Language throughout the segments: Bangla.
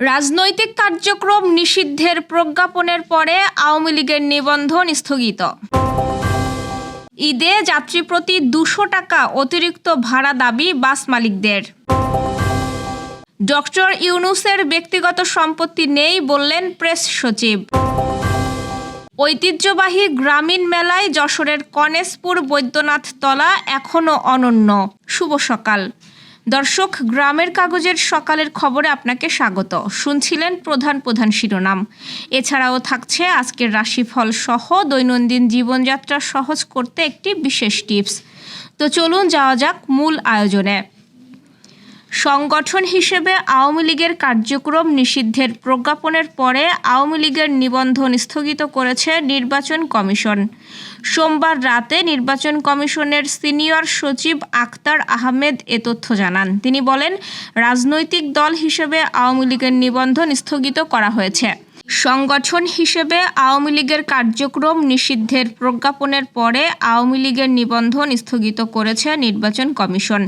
রাজনৈতিক কার্যক্রম নিষিদ্ধের প্রজ্ঞাপনের পরে আওয়ামী লীগের নিবন্ধন স্থগিত। ঈদে যাত্রী প্রতি দুশো টাকা অতিরিক্ত ভাড়া দাবি বাস মালিকদের। ডক্টর ইউনুসের ব্যক্তিগত সম্পত্তি নেই বললেন প্রেস সচিব। ঐতিহ্যবাহী গ্রামীণ মেলায় যশোরের কনেসপুর বৈদ্যনাথ তলা এখনও অনন্য। শুভ সকাল। দর্শক, গ্রামের কাগজের সকালের খবরে আপনাকে স্বাগত। শুনছিলেন প্রধান প্রধান শিরোনাম। এছাড়াও থাকছে আজকের রাশিফল সহ দৈনন্দিন জীবনযাত্রা সহজ করতে একটি বিশেষ টিপস। তো চলুন যাওয়া যাক মূল আয়োজনে। সংগঠন হিসেবে আওয়ামী লীগের কার্যক্রম নিষিদ্ধের প্রজ্ঞাপনের পরে আওয়ামী লীগের নিবন্ধন স্থগিত করেছে নির্বাচন কমিশন। সোমবার রাতে নির্বাচন কমিশনের সিনিয়র সচিব আক্তার আহমেদ এ তথ্য জানান। তিনি বলেন, রাজনৈতিক দল হিসেবে আওয়ামী লীগের নিবন্ধন স্থগিত করা হয়েছে। সংগঠন হিসেবে আওয়ামী লীগের কার্যক্রম নিষিদ্ধের প্রজ্ঞাপনের পরে আওয়ামী লীগের নিবন্ধন স্থগিত করেছে নির্বাচন কমিশন।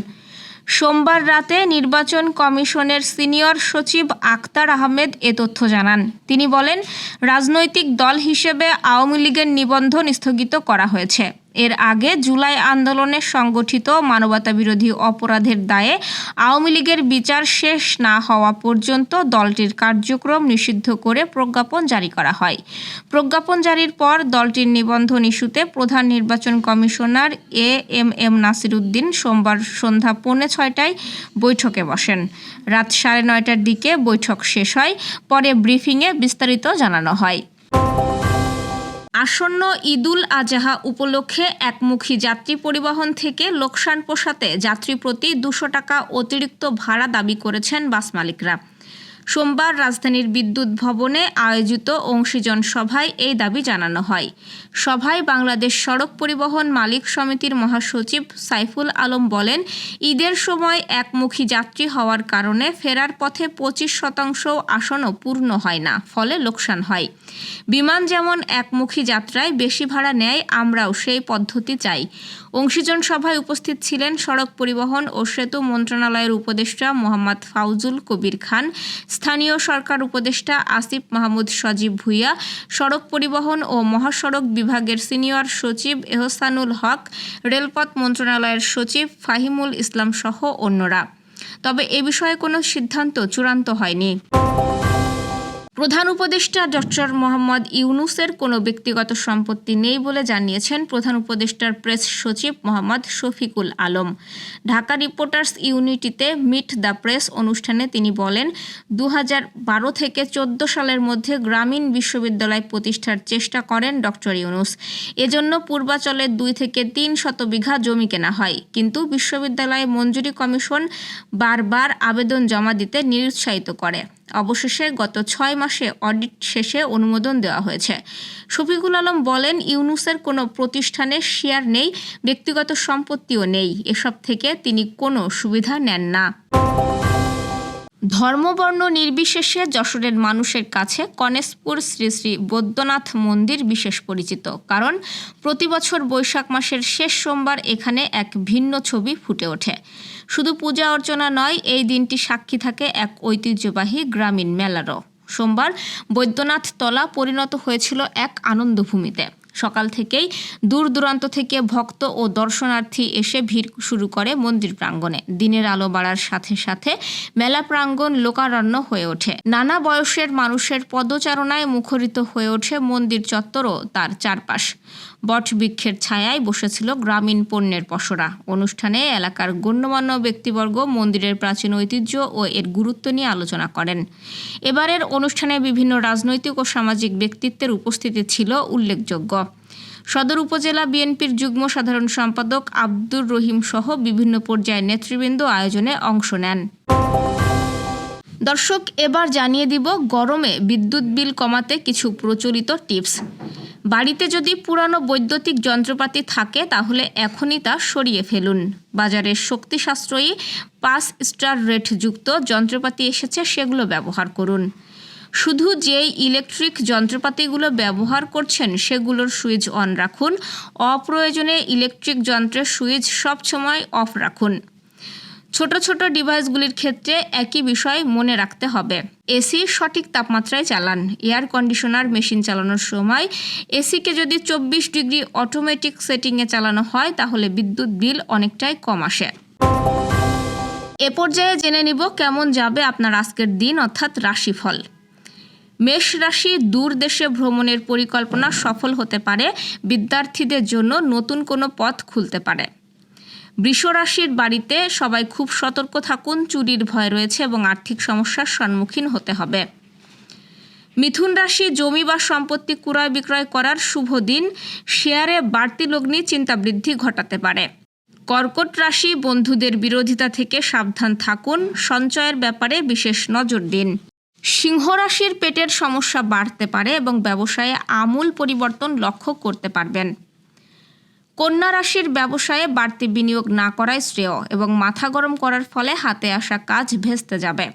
সোমবার রাতে নির্বাচন কমিশনের সিনিয়র সচিব আক্তার আহমেদ এ তথ্য জানান। তিনি বলেন, রাজনৈতিক দল হিসেবে আওয়ামী লীগের নিবন্ধন স্থগিত করা হয়েছে। এর আগে জুলাই আন্দোলনে সংগঠিত মানবতাবিরোধী অপরাধের দায়ে আওয়ামী লীগের বিচার শেষ না হওয়া পর্যন্ত দলটির কার্যক্রম নিষিদ্ধ করে প্রজ্ঞাপন জারি করা হয়। প্রজ্ঞাপন জারির পর দলটির নিবন্ধন ইস্যুতে প্রধান নির্বাচন commissioner A M M Nasir Uddin সোমবার সন্ধ্যা পৌনে ছয়টায় বৈঠকে বসেন। রাত সাড়ে নয়টার দিকে বৈঠক শেষ হয়, পরে ব্রিফিংয়ে বিস্তারিত জানানো হয়। আসন্ন ঈদুল আজহা উপলক্ষে একমুখী যাত্রী পরিবহন থেকে লোকসান পোষাতে যাত্রী প্রতি দুশো টাকা অতিরিক্ত ভাড়া দাবি করেছেন বাস মালিকরা। সোমবার রাজধানীর বিদ্যুৎ ভবনে আয়োজিত অংশীজন সভায় এই দাবি জানানো হয়। সভায় বাংলাদেশ সড়ক পরিবহন মালিক সমিতির মহাসচিব সাইফুল আলম বলেন, ঈদের সময় একমুখী যাত্রী হওয়ার কারণে ফেরার পথে পঁচিশ শতাংশ আসনও পূর্ণ হয় না, ফলে লোকসান হয়। বিমান যেমন একমুখী যাত্রায় বেশি ভাড়া নেয়, আমরাও সেই পদ্ধতি চাই। অংশীজন সভায় উপস্থিত ছিলেন সড়ক পরিবহন ও সেতু মন্ত্রণালয়ের উপদেষ্টা মোহাম্মদ ফাউজুল কবির খান, স্থানীয় সরকার উপদেষ্টা আসিফ মাহমুদ সজীব ভুইয়া, সড়ক পরিবহন ও মহাসড়ক বিভাগের সিনিয়র সচিব এহসানুল হক, রেলপথ মন্ত্রণালয়ের সচিব ফাহিমুল ইসলাম সহ অন্যরা। তবে এ বিষয়ে কোনো সিদ্ধান্ত চূড়ান্ত হয়নি। প্রধান উপদেষ্টা ডক্টর মোহাম্মদ ইউনুসের কোনো ব্যক্তিগত সম্পত্তি নেই বলে জানিয়েছেন প্রধান উপদেষ্টার প্রেস সচিব মোহাম্মদ শফিকুল আলম। ঢাকা রিপোর্টার্স ইউনিটিতে মিট দ্য প্রেস অনুষ্ঠানে তিনি বলেন দু বারো থেকে চোদ্দ সালের মধ্যে গ্রামীণ বিশ্ববিদ্যালয় প্রতিষ্ঠার চেষ্টা করেন ডক্টর ইউনুস। এজন্য পূর্বাচলে দুই থেকে তিন শত বিঘা জমি কেনা হয়। কিন্তু বিশ্ববিদ্যালয় মঞ্জুরি কমিশন বারবার আবেদন জমা দিতে নিরুৎসাহিত করে। অবশেষে গত ছয় মাসে অডিট শেষে অনুমোদন দেওয়া হয়েছে। শফিকুল আলম বলেন, ইউনুসের কোনো প্রতিষ্ঠানের শেয়ার নেই, ব্যক্তিগত সম্পত্তিও নেই। এসব থেকে তিনি কোনো সুবিধা নেন না। ধর্মবর্ণ নির্বিশেষে যশোরের মানুষের কাছে কনেসপুর শ্রী শ্রী বৈদ্যনাথ মন্দির বিশেষ পরিচিত। কারণ প্রতি বছর বৈশাখ মাসের শেষ সোমবার এখানে এক ভিন্ন ছবি ফুটে ওঠে। শুধু পূজা অর্চনা নয়, এই দিনটি সাক্ষী থাকে এক ঐতিহ্যবাহী গ্রামীণ মেলারও। সোমবার বৈদ্যনাথ তলা পরিণত হয়েছিল এক আনন্দভূমিতে। সকাল থেকেই দূর দূরান্ত থেকে ভক্ত ও দর্শনার্থী এসে ভিড় শুরু করে মন্দির প্রাঙ্গণে। দিনের আলো বাড়ার সাথে সাথে মেলা প্রাঙ্গণ লোকারণ্য হয়ে ওঠে। নানা বয়সের মানুষের পদচারণায় মুখরিত হয়ে ওঠে মন্দির চত্বর ও তার চারপাশ। বটবৃক্ষের ছায়ায় বসেছিল গ্রামীণ পণ্যের পসরা অনুষ্ঠানে এলাকার গণ্যমান্য ব্যক্তিবর্গ মন্দিরের প্রাচীন ঐতিহ্য ও এর গুরুত্ব নিয়ে আলোচনা করেন। এবারের অনুষ্ঠানে বিভিন্ন রাজনৈতিক ও সামাজিক ব্যক্তিত্বের উপস্থিতি ছিল উল্লেখযোগ্য। সদর উপজেলা বিএনপির যুগ্ম সাধারণ সম্পাদক আব্দুর রহিম সহ বিভিন্ন পর্যায়ের নেতৃবৃন্দ আয়োজনে অংশ নেন। দর্শক, এবার জানিয়ে দিব গরমে বিদ্যুৎ বিল কমাতে কিছু প্রচলিত টিপস। বাড়িতে যদি পুরানো বৈদ্যুতিক যন্ত্রপাতি থাকে, তাহলে এখনই তা সরিয়ে ফেলুন। বাজারে শক্তি সাশ্রয়ী পাঁচ স্টার রেটযুক্ত যন্ত্রপাতি এসেছে, সেগুলো ব্যবহার করুন। শুধু যেই ইলেকট্রিক যন্ত্রপাতিগুলো ব্যবহার করছেন, সেগুলোর সুইচ অন রাখুন। অপ্রয়োজনে ইলেকট্রিক যন্ত্রের সুইচ সবসময় অফ রাখুন। ছোট ছোট ডিভাইসগুলির ক্ষেত্রে একই বিষয় মনে রাখতে হবে। এসি সঠিক তাপমাত্রায় চালান। এয়ার কন্ডিশনার মেশিন চালানোর সময় এসিকে যদি চব্বিশ ডিগ্রি অটোমেটিক সেটিংয়ে চালানো হয়, তাহলে বিদ্যুৎ বিল অনেকটাই কম আসে। এ পর্যায়ে জেনে নিব কেমন যাবে আপনার আজকের দিন, অর্থাৎ রাশিফল। মেষ রাশি দূর দেশে ভ্রমণের পরিকল্পনা সফল হতে পারে। বিদ্যার্থীদের জন্য নতুন কোনো পথ খুলতে পারে। বৃষ রাশির বাড়িতে সবাই খুব সতর্ক থাকুন, চুরির ভয় রয়েছে এবং আর্থিক সমস্যার সম্মুখীন হতে হবে। মিথুন রাশি জমি বা সম্পত্তি ক্রয় বিক্রয় করার শুভ দিন, শেয়ারে বাড়তি লগ্নি চিন্তা বৃদ্ধি ঘটাতে পারে। কর্কট রাশি বন্ধুদের বিরোধিতা থেকে সাবধান থাকুন, সঞ্চয়ের ব্যাপারে বিশেষ নজর দিন। সিংহ রাশির পেটের সমস্যা বাড়তে পারে এবং ব্যবসায়ে আমূল পরিবর্তন লক্ষ্য করতে পারবেন। কন্যা রাশির ব্যবসায়ে বাড়তি বিনিয়োগ না করাই শ্রেয় এবং মাথা গরম করার ফলে হাতে আসা কাজ ভেস্তে যাবে।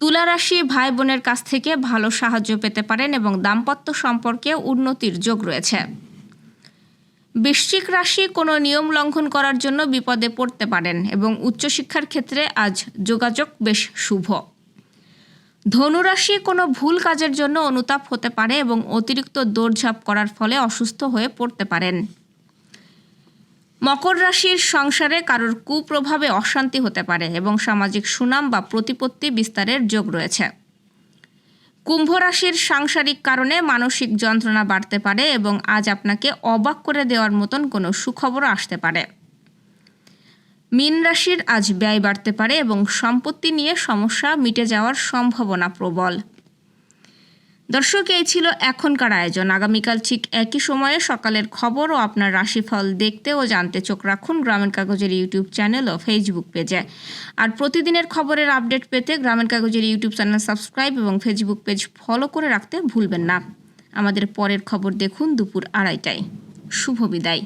তুলা রাশি ভাই বোনের কাছ থেকে ভালো সাহায্য পেতে পারেন এবং দাম্পত্য সম্পর্কে উন্নতির যোগ রয়েছে। বৃশ্চিক রাশি কোনো নিয়ম লঙ্ঘন করার জন্য বিপদে পড়তে পারেন এবং উচ্চশিক্ষার ক্ষেত্রে আজ যোগাযোগ বেশ শুভ। ধনুরাশি কোনো ভুল কাজের জন্য অনুতাপ হতে পারে এবং অতিরিক্ত দৌড়ঝাঁপ করার ফলে অসুস্থ হয়ে পড়তে পারেন। মকর রাশির সংসারে কারোর কুপ্রভাবে অশান্তি হতে পারে এবং সামাজিক সুনাম বা প্রতিপত্তি বিস্তারের যোগ রয়েছে। কুম্ভ রাশির সাংসারিক কারণে মানসিক যন্ত্রণা বাড়তে পারে এবং আজ আপনাকে অবাক করে দেওয়ার মতন কোনো সুখবরও আসতে পারে। মীন রাশির আজ ব্যয় বাড়তে পারে এবং সম্পত্তি নিয়ে সমস্যা মিটে যাওয়ার সম্ভাবনা প্রবল। দর্শক, এই ছিল এখনকার আয়োজন। আগামীকাল ঠিক একই সময়ে সকালের খবর ও আপনার রাশিফল দেখতে ও জানতে চোখ রাখুন গ্রামের কাগজের ইউটিউব চ্যানেল ও ফেসবুক পেজে। আর প্রতিদিনের খবরের আপডেট পেতে গ্রামের কাগজের ইউটিউব চ্যানেল সাবস্ক্রাইব এবং ফেসবুক পেজ ফলো করে রাখতে ভুলবেন না। আমাদের পরের খবর দেখুন দুপুর আড়াইটায়। শুভ বিদায়।